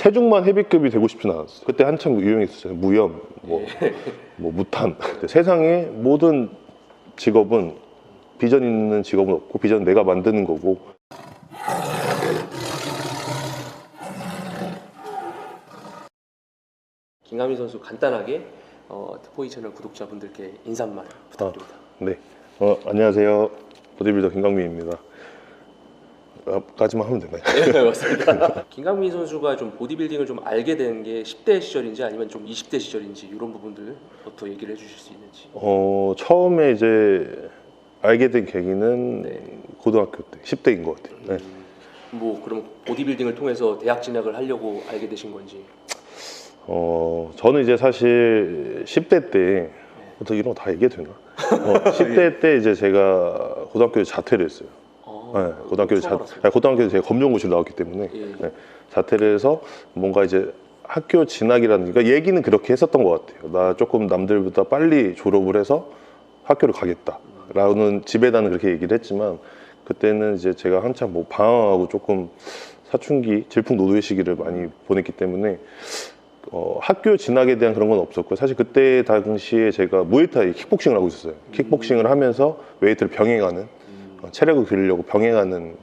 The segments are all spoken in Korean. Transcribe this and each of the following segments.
체중만 헤비급이 되고 싶진 않았어요. 그때 한참 유행했었잖아요. 무염, 뭐, 뭐 무탄. 세상에 모든 직업은 비전 있는 직업은 없고 비전 내가 만드는 거고 김가민 선수 간단하게 어, 특보이 채널 구독자분들께 인사 말 부탁드립니다. 네. 어, 안녕하세요. 보디빌더 김강민입니다. 까지만 하면 되나요? 네, 맞습니다. 김강민 선수가 좀 보디빌딩을 좀 알게 된 게 10대 시절인지 아니면 좀 20대 시절인지 이런 부분들부터 얘기를 해주실 수 있는지. 어, 처음에 이제 알게 된 계기는 네. 고등학교 때 10대인 것 같아요. 네. 음, 뭐 그럼 보디빌딩을 통해서 대학 진학을 하려고 알게 되신 건지. 어, 저는 이제 사실 10대 때 어떻게 이런 거 다 얘기해도 되나? 어, 10대 때 이제 제가 고등학교에 자퇴를 했어요. 어, 네, 고등학교에 자, 처음 알았습니다. 아니, 고등학교에 제가 검정고시를 나왔기 때문에 예. 네, 자퇴를 해서 뭔가 이제 학교 진학이라는 그러니까 얘기는 그렇게 했었던 것 같아요. 나 조금 남들보다 빨리 졸업을 해서 학교를 가겠다라는 집에다는 그렇게 얘기를 했지만 그때는 이제 제가 한참 뭐 방황하고 조금 사춘기 질풍노도의 시기를 많이 보냈기 때문에 어, 학교 진학에 대한 그런 건 없었고요. 사실 그때 당시에 제가 무에타이 킥복싱을 하고 있었어요. 킥복싱을 하면서 웨이트를 병행하는 체력을 기르려고 병행하는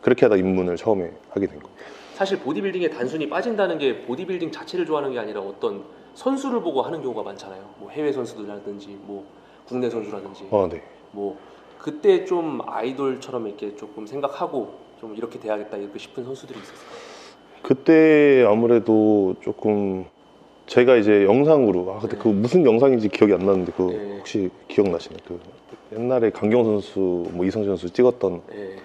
그렇게 하다 입문을 처음에 하게 된 거예요. 사실 보디빌딩에 단순히 빠진다는 게 보디빌딩 자체를 좋아하는 게 아니라 어떤 선수를 보고 하는 경우가 많잖아요. 뭐 해외 선수들이라든지 뭐 국내 선수라든지 아, 네. 뭐 그때 좀 아이돌처럼 이렇게 조금 생각하고 좀 이렇게 돼야겠다 이렇게 싶은 선수들이 있었어요. 그때 아무래도 조금 제가 이제 영상으로 아 근데 그 무슨 영상인지 기억이 안 나는데 그 네. 혹시 기억나시나요? 그 옛날에 강경 선수 뭐 이성진 선수 찍었던 예.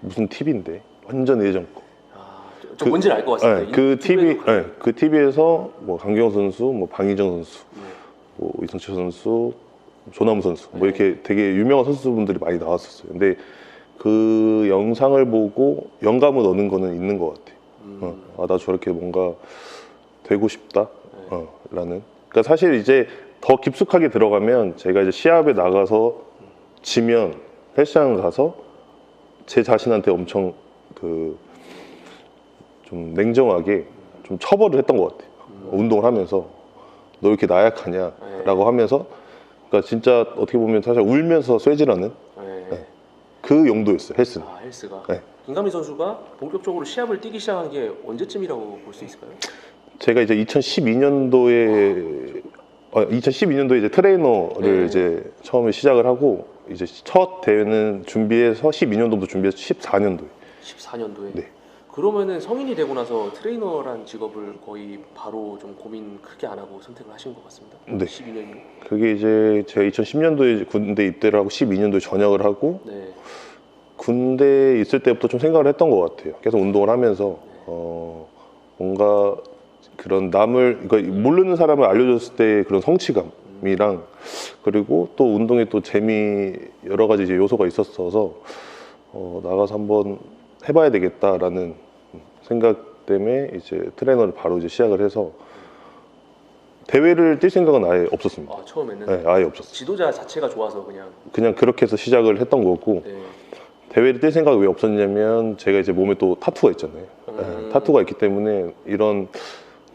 무슨 TV인데 완전 예전 거. 아, 저, 저 그- 뭔지는 알것 같습니다. 네, 그 TV, 네, 그 TV에서 뭐 강경 선수, 뭐 방희정 선수, 네. 뭐 이성철 선수, 조남우 선수, 뭐 네. 이렇게 되게 유명한 선수분들이 많이 나왔었어요. 근데 그 영상을 보고 영감을 얻는 거는 있는 것 같아요. 음, 어, 아, 나 저렇게 뭔가 되고 싶다. 네. 어, 라는. 그러니까 사실 이제 더 깊숙하게 들어가면 제가 이제 시합에 나가서 지면 헬스장 가서 제 자신한테 엄청 그 좀 냉정하게 좀 처벌을 했던 것 같아요. 운동을 하면서 너 이렇게 나약하냐라고 하면서 그러니까 진짜 어떻게 보면 사실 울면서 쇠질하는 네. 그 용도였어요 헬스는. 아 헬스가. 네. 김가민 선수가 본격적으로 시합을 뛰기 시작한 게 언제쯤이라고 볼 수 있을까요? 제가 이제 2012년도에 2012년도에 이제 트레이너를 네. 이제 처음에 시작을 하고 이제 첫 대회는 준비해서 12년도부터 준비해서 14년도에 14년도에. 네. 그러면은 성인이 되고 나서 트레이너란 직업을 거의 바로 좀 고민 크게 안 하고 선택을 하신 것 같습니다. 네. 12년이. 그게 이제 제가 2010년도에 군대 입대를 하고 12년도에 전역을 하고 네. 군대에 있을 때부터 좀 생각을 했던 것 같아요. 계속 운동을 하면서 어, 뭔가 그런 남을 그러니까 모르는 사람을 알려줬을 때 그런 성취감 이랑 그리고 또 운동에 또 재미 여러 가지 이제 요소가 있었어서 어, 나가서 한번 해봐야 되겠다라는 생각 때문에 이제 트레이너를 바로 이제 시작을 해서 대회를 뛸 생각은 아예 없었습니다. 아 처음에는 네, 아예 없었어요. 지도자 자체가 좋아서 그냥. 그냥 그렇게 해서 시작을 했던 거고 네. 대회를 뛸 생각이 왜 없었냐면 제가 이제 몸에 또 타투가 있잖아요. 음. 네, 타투가 있기 때문에 이런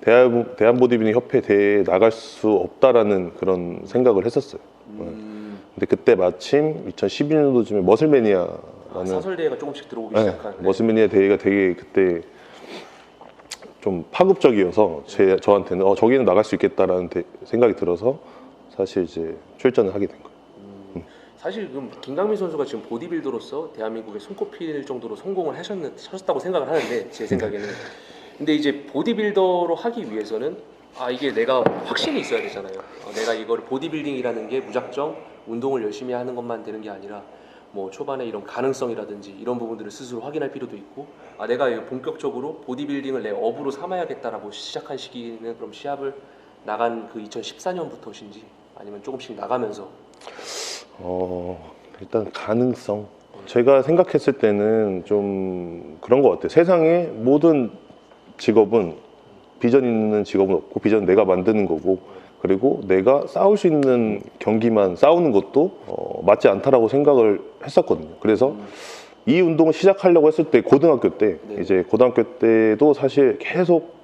대한 대한보디빌딩 협회 대회에 나갈 수 없다라는 그런 생각을 했었어요. 음, 근데 그때 마침 2012년도쯤에 머슬매니아라는 아, 사설 대회가 조금씩 들어오기 네, 시작한. 네. 머슬매니아 대회가 되게 그때 좀 파급적이어서 제 저한테는 어, 저기는 나갈 수 있겠다라는 대- 생각이 들어서 사실 이제 출전을 하게 된 거예요. 음, 사실 그럼 김강민 선수가 지금 보디빌더로서 대한민국에 손꼽힐 정도로 성공을 하셨는, 하셨다고 생각을 하는데 제 생각에는 근데 이제 보디빌더로 하기 위해서는 아 이게 내가 확신이 있어야 되잖아요. 어, 내가 이걸 보디빌딩이라는 게 무작정 운동을 열심히 하는 것만 되는 게 아니라 뭐 초반에 이런 가능성이라든지 이런 부분들을 스스로 확인할 필요도 있고 아 내가 본격적으로 보디빌딩을 내 업으로 삼아야겠다라고 시작한 시기는 그럼 시합을 나간 그 2014년부터신지 아니면 조금씩 나가면서 어, 일단 가능성. 제가 생각했을 때는 좀 그런 것 같아요. 세상에 모든 직업은 비전 있는 직업은 없고 비전 내가 만드는 거고 그리고 내가 싸울 수 있는 경기만 싸우는 것도 어, 맞지 않다라고 생각을 했었거든요. 그래서 이 운동을 시작하려고 했을 때 고등학교 때 네. 이제 고등학교 때도 사실 계속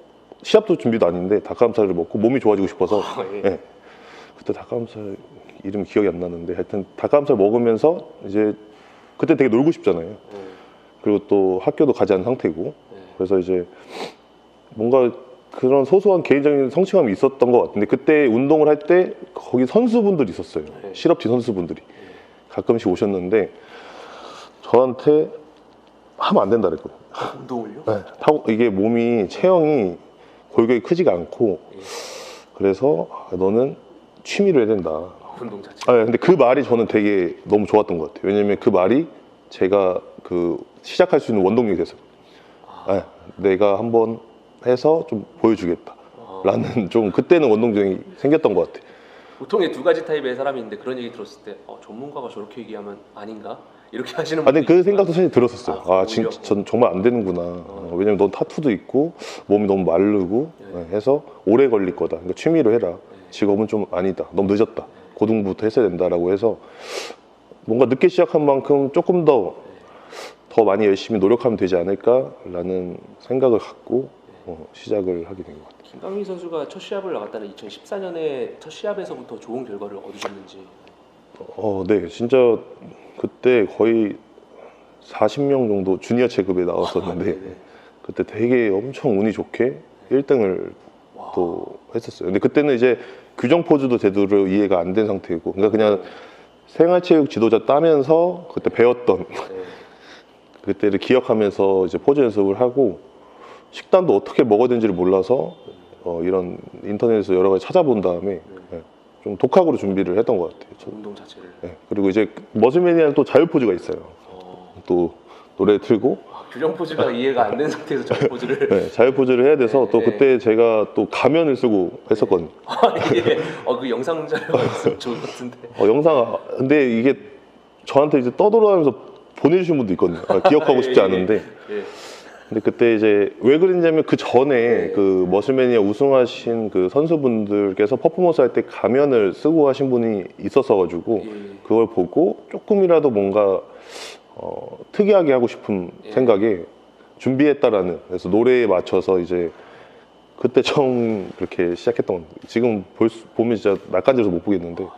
시합도 준비도 아닌데 닭가슴살을 먹고 몸이 좋아지고 싶어서 아, 예. 예. 그때 닭가슴살 이름 기억이 안 나는데 하여튼 닭가슴살 먹으면서 이제 그때 되게 놀고 싶잖아요. 예. 그리고 또 학교도 가지 않은 상태고 예. 그래서 이제 뭔가 그런 소소한 개인적인 성취감이 있었던 것 같은데 그때 운동을 할 때 거기 선수분들이 있었어요. 네. 실업지 선수분들이 가끔씩 오셨는데 저한테 하면 안 된다 그랬거든요. 운동을요? 네. 타고 이게 몸이 체형이 골격이 크지가 않고 예. 그래서 아, 너는 취미로 해야 된다. 아, 운동 자체. 아 근데 그 말이 저는 되게 너무 좋았던 것 같아요. 왜냐면 그 말이 제가 그 시작할 수 있는 원동력이 됐어요. 아, 내가 한번 해서 좀 보여주겠다. 아, 라는 좀 그때는 원동력이 생겼던 것 같아요. 보통의 두 가지 타입의 사람이 있는데 그런 얘기 들었을 때 어, 전문가가 저렇게 얘기하면 아닌가? 이렇게 하시는 아, 근데 분들이 그. 생각도 사실 들었었어요. 아, 아, 진, 오히려. 전 정말 안 되는구나. 어, 왜냐면 넌 타투도 있고 몸이 너무 마르고 네. 네, 해서 오래 걸릴 거다. 그러니까 취미로 해라. 직업은 좀 아니다. 너무 늦었다. 고등부터 했어야 된다라고 해서 뭔가 늦게 시작한 만큼 조금 더더 많이 열심히 노력하면 되지 않을까라는 생각을 갖고 어, 시작을 하게 된 것 같아요. 김강민 선수가 첫 시합을 나갔다는 2014년에 첫 시합에서부터 좋은 결과를 얻으셨는지 어, 네, 진짜 그때 거의 40명 정도 주니어 체급에 나왔었는데 아, 네네. 그때 되게 엄청 운이 좋게 1등을 와. 또 했었어요. 근데 그때는 이제 규정 포즈도 제대로 이해가 안 된 상태고, 그러니까 그냥 생활체육 지도자 따면서 그때 배웠던 네. 그때를 기억하면서 이제 포즈 연습을 하고 식단도 어떻게 먹어야 되는지를 몰라서 어, 이런 인터넷에서 여러 가지 찾아본 다음에 예, 좀 독학으로 준비를 했던 것 같아요. 저- 운동 자체를 예, 그리고 이제 머슬매니아는 또 자유 포즈가 있어요. 어, 또 노래 틀고 아, 규정 포즈가 이해가 안 된 상태에서 저 포즈를 네, 자유 포즈를 해야 돼서 또 네. 그때 제가 또 가면을 쓰고 했었거든요. 아, 예. 어, 그 영상 자료가 있으면 좋을 것 같은데 어, 영상 근데 이게 저한테 이제 떠돌아다니면서 보내주신 분도 있거든요. 아, 기억하고 싶지 예, 예. 않은데 예. 근데 그때 이제 왜 그랬냐면 그 전에 네. 그 머슬매니아 우승하신 그 선수분들께서 퍼포먼스 할 때 가면을 쓰고 하신 분이 있었어 가지고 예. 그걸 보고 조금이라도 뭔가 어, 특이하게 하고 싶은 예. 생각에 준비했다라는 그래서 노래에 맞춰서 이제 그때 처음 그렇게 시작했던 건 지금 볼 수- 보면 진짜 낯간지러서 못 보겠는데 아,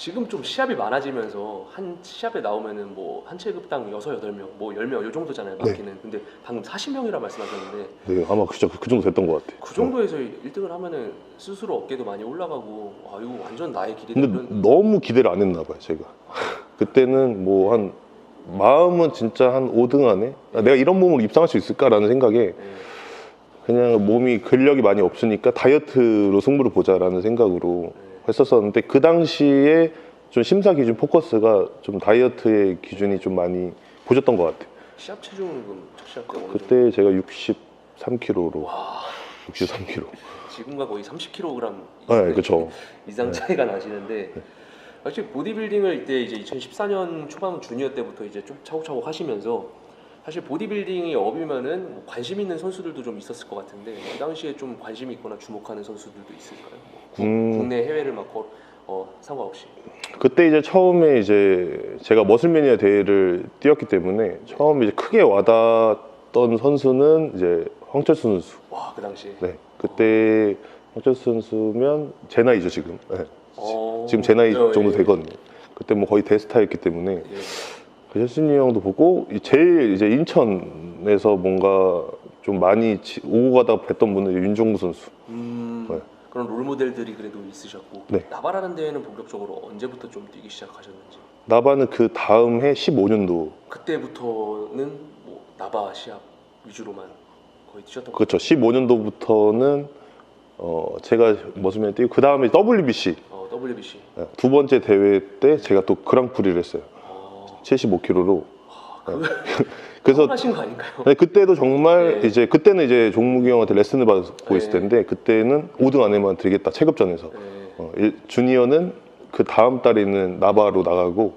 지금 좀 시합이 많아지면서 한 시합에 나오면은 뭐 한 체급당 6, 8명, 뭐 10명 요 정도잖아요. 네. 많기는. 근데 방금 40명이라 말씀하셨는데 네, 아마 그, 그 정도 됐던 것 같아요. 그 정도에서 1등을 하면은 스스로 어깨도 많이 올라가고 아 이거 완전 나의 길이다 근데 이런 너무 기대를 안 했나 봐요, 제가. 그때는 뭐 한 마음은 진짜 한 5등 안에 아, 내가 이런 몸으로 입상할 수 있을까라는 생각에 예. 그냥 몸이 근력이 많이 없으니까 다이어트로 승부를 보자라는 생각으로 했었었는데 그 당시에 좀 심사 기준 포커스가 좀 다이어트의 기준이 좀 많이 보셨던 것 같아요. 시합 체중은 그럼 시합 때 어느 정도? 그때 제가 63kg로 와 63kg. 지금과 거의 30kg 네, 그렇죠. 이상 차이가 나시는데 actually 보디빌딩을 이때 이제 2014년 초반 주니어 때부터 이제 좀 차곡차곡 하시면서 사실 보디빌딩이 업이면은 뭐 관심 있는 선수들도 좀 있었을 것 같은데 그 당시에 좀 관심 있거나 주목하는 선수들도 있을까요? 뭐 국- 음. 국내 해외를 막 거- 어, 상관없이 그때 이제 처음에 이제 제가 머슬매니아 대회를 뛰었기 때문에 처음에 이제 크게 와닿았던 선수는 이제 황철수 선수. 와 그 당시에 네, 그때 황철수 선수면 제 나이죠 지금. 네. 어, 지금 제 나이 어, 정도 예, 되거든요. 그때 뭐 거의 대스타였기 때문에 예. 그 혜순이 형도 보고 이 제일 이제 인천에서 뭔가 좀 많이 지- 오고 가다 뵀던 분은 윤종구 선수. 음, 네. 그런 롤 모델들이 그래도 있으셨고 네. 나바라는 대회는 본격적으로 언제부터 좀 뛰기 시작하셨는지 나바는 그 다음 해 15년도 그때부터는 뭐 나바 시합 위주로만 거의 뛰셨던 그렇죠. 15년도부터는 어 제가 머슬맨 뛰고 그 다음에 WBC 어, WBC. 네, 두 번째 대회 때 제가 또 그랑프리를 했어요. 어, 75kg로. 그 그래서 하신 거 아닌가요? 네, 그때도 정말 네. 이제 그때는 이제 종무기 형한테 레슨을 받고 있을 네. 텐데 그때는 5등 안에만 들겠다 체급전에서 네. 어, 일- 주니어는 그 다음 달에 있는 나바로 나가고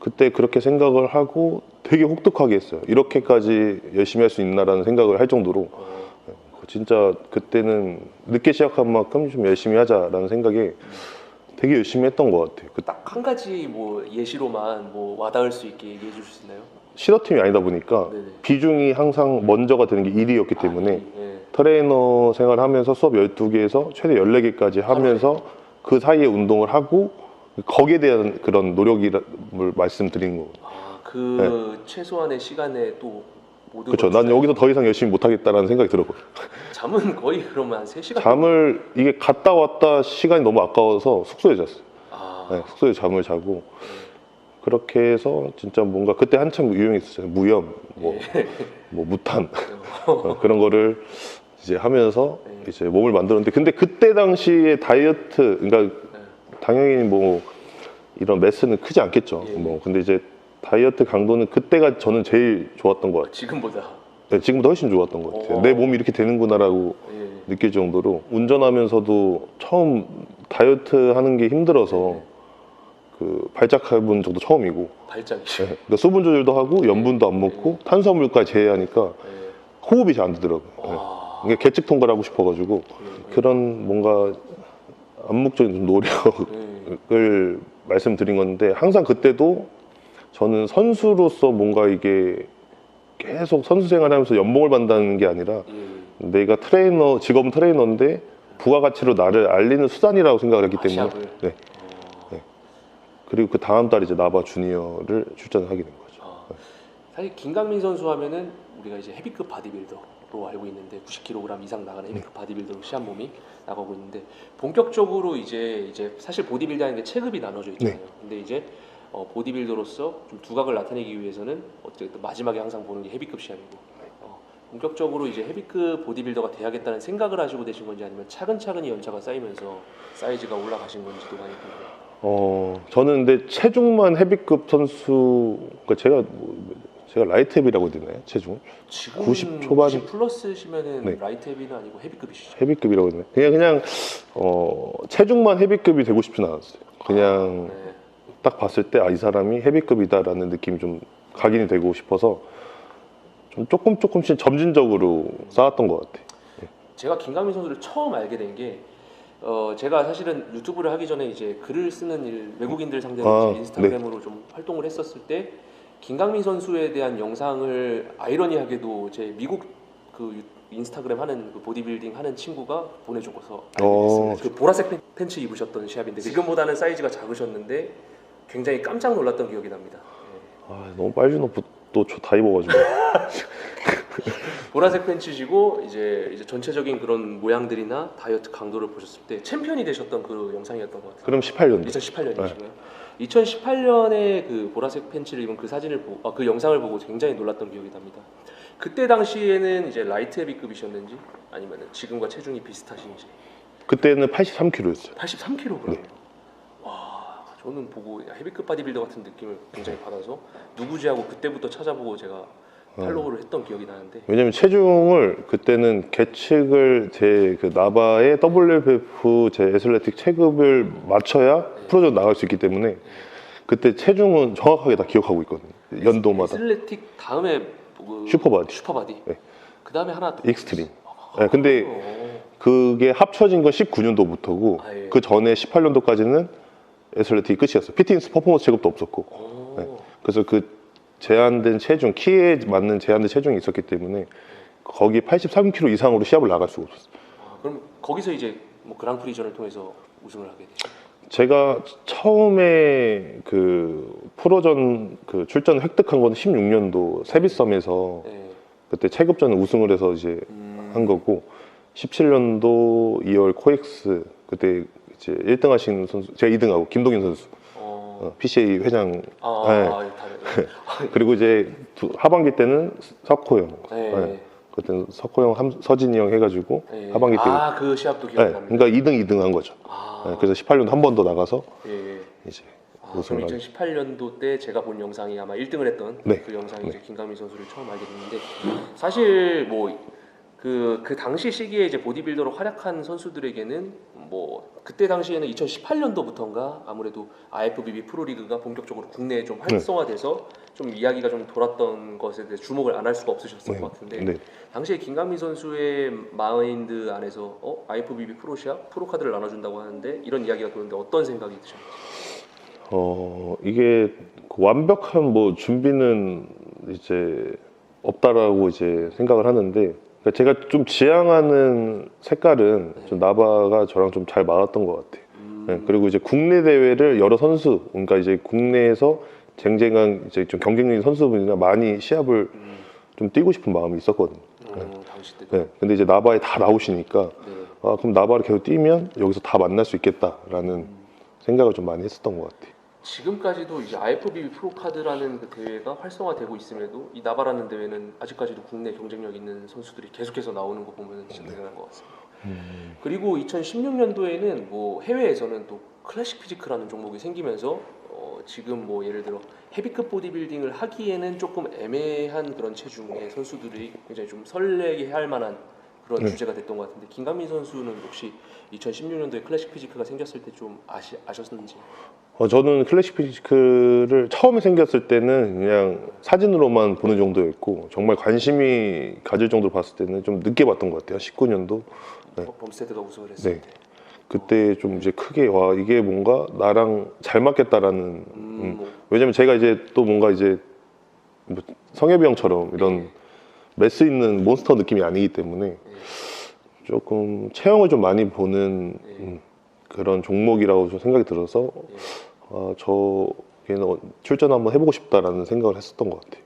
그때 그렇게 생각을 하고 되게 혹독하게 했어요. 이렇게까지 열심히 할 수 있나라는 생각을 할 정도로 어, 진짜 그때는 늦게 시작한 만큼 좀 열심히 하자라는 생각에 되게 열심히 했던 것 같아요. 그 딱 한 가지 뭐 예시로만 뭐 와닿을 수 있게 얘기해 주실 수 있나요? 실업팀이 아니다 보니까 네네. 비중이 항상 먼저가 되는 게 1위였기 때문에 아, 네. 트레이너 생활하면서 수업 12개에서 최대 14개까지 하면서 그 사이에 운동을 하고 거기에 대한 그런 노력을 말씀드린 거예요. 아, 그 최소한의 시간에 또 그렇죠. 걸난 여기서 더 이상 열심히 못 하겠다라는 생각이 들었거든요. 잠은 거의 그러면 한 3시간 잠을 이게 갔다 왔다 시간이 너무 아까워서 숙소에 잤어요. 아, 네, 숙소에 잠을 자고 그렇게 해서 진짜 뭔가 그때 한참 유행했었어요. 무염, 뭐, 뭐 무탄 어, 그런 거를 이제 하면서 네. 이제 몸을 만들었는데 근데 그때 당시에 다이어트 그러니까 네. 당연히 뭐 이런 매스는 크지 않겠죠. 예. 뭐 근데 이제 다이어트 강도는 그때가 저는 제일 좋았던 것 같아요. 지금보다 네, 지금보다 훨씬 좋았던 것 같아요. 어. 내 몸이 이렇게 되는구나라고 예. 느낄 정도로 운전하면서도 처음 다이어트 하는 게 힘들어서 그 발작해본 적도 처음이고 발작이 네, 그러니까 수분 조절도 하고 염분도 안 먹고 탄수화물까지 제외하니까 예. 호흡이 잘 안 되더라고요. 네. 와. 이게 계측 통과를 하고 싶어가지고 예. 그런 뭔가 암묵적인 노력을 예. 말씀드린 건데 항상 그때도 저는 선수로서 뭔가 이게 계속 선수 생활하면서 연봉을 받는다는 게 아니라 예. 내가 트레이너 직업은 트레이너인데 부가가치로 나를 알리는 수단이라고 생각을 했기 아, 때문에 시합을? 네. 어. 그리고 그 다음 달 이제 나바 주니어를 출전을 하게 된 거죠. 아, 사실 김강민 선수 하면은 우리가 이제 헤비급 바디빌더로 알고 있는데 90kg 이상 나가는 헤비급 바디빌더로 시합 몸이 나가고 있는데 본격적으로 이제 이제 사실 보디빌더라는 게 체급이 나눠져 있잖아요. 근데 이제 어, 보디빌더로서 좀 두각을 나타내기 위해서는 어쨌든 마지막에 항상 보는 게 헤비급 시합이고 어, 본격적으로 이제 헤비급 보디빌더가 돼야겠다는 생각을 하시고 되신 건지 아니면 차근차근히 연차가 쌓이면서 사이즈가 올라가신 건지도 많이 궁금해요. 어 저는 근데 체중만 헤비급 선수 그러니까 제가 뭐, 제가 라이트 헤비라고 되나요? 체중 지금 90 초반? 90 플러스시면은 네. 라이트 헤비는 아니고 헤비급이시죠? 헤비급이라고 해야 되나? 그냥 그냥 어 체중만 헤비급이 되고 싶진 않았어요. 그냥 네. 딱 봤을 때 아 이 사람이 헤비급이다라는 느낌이 좀 각인이 되고 싶어서 좀 조금 조금씩 점진적으로 쌓았던 것 같아요. 제가 김강민 선수를 처음 알게 된 게 어, 제가 사실은 유튜브를 하기 전에 이제 글을 쓰는 일 외국인들 상대로 아, 인스타그램으로 좀 활동을 했었을 때 김강민 선수에 대한 영상을 아이러니하게도 제 미국 그 유- 인스타그램 하는 그 보디빌딩 하는 친구가 보내줘서 알게 어. 됐습니다. 그 보라색 팬- 팬츠 입으셨던 시합인데 지금보다는 사이즈가 작으셨는데 굉장히 깜짝 놀랐던 기억이 납니다. 네. 아 너무 빨리 높고 또다 입어가지고 보라색 팬츠시고 이제 이제 전체적인 그런 모양들이나 다이어트 강도를 보셨을 때 챔피언이 되셨던 그 영상이었던 것 같아요. 그럼 18년도 2018년이시고요. 2018년에 그 보라색 팬츠를 입은 그 사진을 보고 아, 그 영상을 보고 굉장히 놀랐던 기억이 납니다. 그때 당시에는 이제 라이트 헤비급이셨는지 아니면 지금과 체중이 비슷하신지 그때는 83kg였어요. 83kg. 네. 와 저는 보고 헤비급 바디빌더 같은 느낌을 굉장히 받아서 누구지 하고 그때부터 찾아보고 제가 팔로우를 했던 기억이 나는데 왜냐면 체중을 그때는 계측을 제 그 나바의 WFF 제 애슬레틱 체급을 맞춰야 프로전 나갈 수 있기 때문에 그때 체중은 정확하게 다 기억하고 있거든요. 연도마다 애슬레틱 다음에 그 슈퍼바디, 슈퍼바디. 네. 그 다음에 하나 더. 익스트림. 네, 근데 어. 그게 합쳐진 건 19년도부터고 아, 예. 그 전에 18년도까지는 애슬레틱이 끝이었어요. 피트니스 퍼포먼스 체급도 없었고 오. 네. 그래서 그 제한된 체중 키에 맞는 제한된 체중이 있었기 때문에 거기 83kg 이상으로 시합을 나갈 수가 없었어요. 아, 그럼 거기서 이제 뭐 그랑프리전을 통해서 우승을 하게 되죠. 제가 처음에 그 프로전 그 출전 획득한 건 16년도 세비섬에서 네. 그때 체급전 우승을 해서 이제 음. 한 거고 17년도 2월 코엑스 그때 이 제 1등 하신 선수 제가 2등하고 김동인 선수 어. 어, PCA 회장 아, 네. 아, 다, 그리고 이제 두- 하반기 때는 석호 형 네. 네. 그때는 석호 형 함- 서진이 형 해가지고 네. 하반기 때 아, 그 시합도 네, 기억납니다. 그러니까 2등 2등 한 거죠 아, 네, 그래서 18년도 한 번 더 나가서 예, 예. 이제 아, 우승을 그럼 2018년도 때 제가 본 영상이 아마 1등을 했던 네. 그 영상이 이제 김강민 선수를 처음 알게 됐는데 사실 뭐 그, 그 당시 시기에 이제 보디빌더로 활약한 선수들에게는 뭐 그때 당시에는 2018년도부터인가 아무래도 IFBB 프로리그가 본격적으로 국내에 좀 네. 활성화돼서 좀 이야기가 좀 돌았던 것에 대해 주목을 안 할 수가 없으셨을 네. 것 같은데 네. 당시에 김강민 선수의 마인드 안에서 어 IFBB 프로시아 프로 카드를 나눠준다고 하는데 이런 이야기가 도는데 어떤 생각이 드셨나요? 어 이게 그 완벽한 뭐 준비는 이제 없다라고 이제 생각을 하는데 제가 좀 지향하는 색깔은 좀 나바가 저랑 좀 잘 맞았던 것 같아요. 음, 네, 그리고 이제 국내 대회를 여러 선수, 그러니까 이제 국내에서 쟁쟁한 이제 좀 경쟁력인 선수분이나 많이 시합을 음, 좀 뛰고 싶은 마음이 있었거든요. 어, 당시 때. 네, 근데 이제 나바에 다 나오시니까 네. 아 그럼 나바를 계속 뛰면 여기서 다 만날 수 있겠다라는 음. 생각을 좀 많이 했었던 것 같아요. 지금까지도 이제 IFBB 프로카드라는 그 대회가 활성화되고 있음에도 이 나바라는 대회는 아직까지도 국내 경쟁력 있는 선수들이 계속해서 나오는 거 보면 진짜 네. 대단한 것 같습니다. 음. 그리고 2016년도에는 뭐 해외에서는 또 클래식 피지크라는 종목이 생기면서 어 지금 뭐 예를 들어 헤비급 보디빌딩을 하기에는 조금 애매한 그런 체중의 선수들이 굉장히 좀 설레게 할 만한 그런 네. 주제가 됐던 것 같은데 김강민 선수는 혹시 2016년도에 클래식 피지크가 생겼을 때 좀 아시 아셨는지? 어, 저는 클래식 피지크를 처음에 생겼을 때는 그냥 사진으로만 보는 정도였고 정말 관심이 가질 정도로 봤을 때는 좀 늦게 봤던 것 같아요. 19년도 네. 어, 범스테드가 우승을 했을 네. 때. 그때 좀 이제 크게 와 이게 뭔가 나랑 잘 맞겠다라는 음, 음. 뭐, 왜냐면 제가 이제 또 뭔가 이제 뭐 성엽이 형처럼 이런 매스 있는 몬스터 느낌이 아니기 때문에 네. 조금 체형을 좀 많이 보는 네. 음, 그런 종목이라고 좀 생각이 들어서 예. 아, 저기는 출전 한번 해보고 싶다라는 생각을 했었던 것 같아요.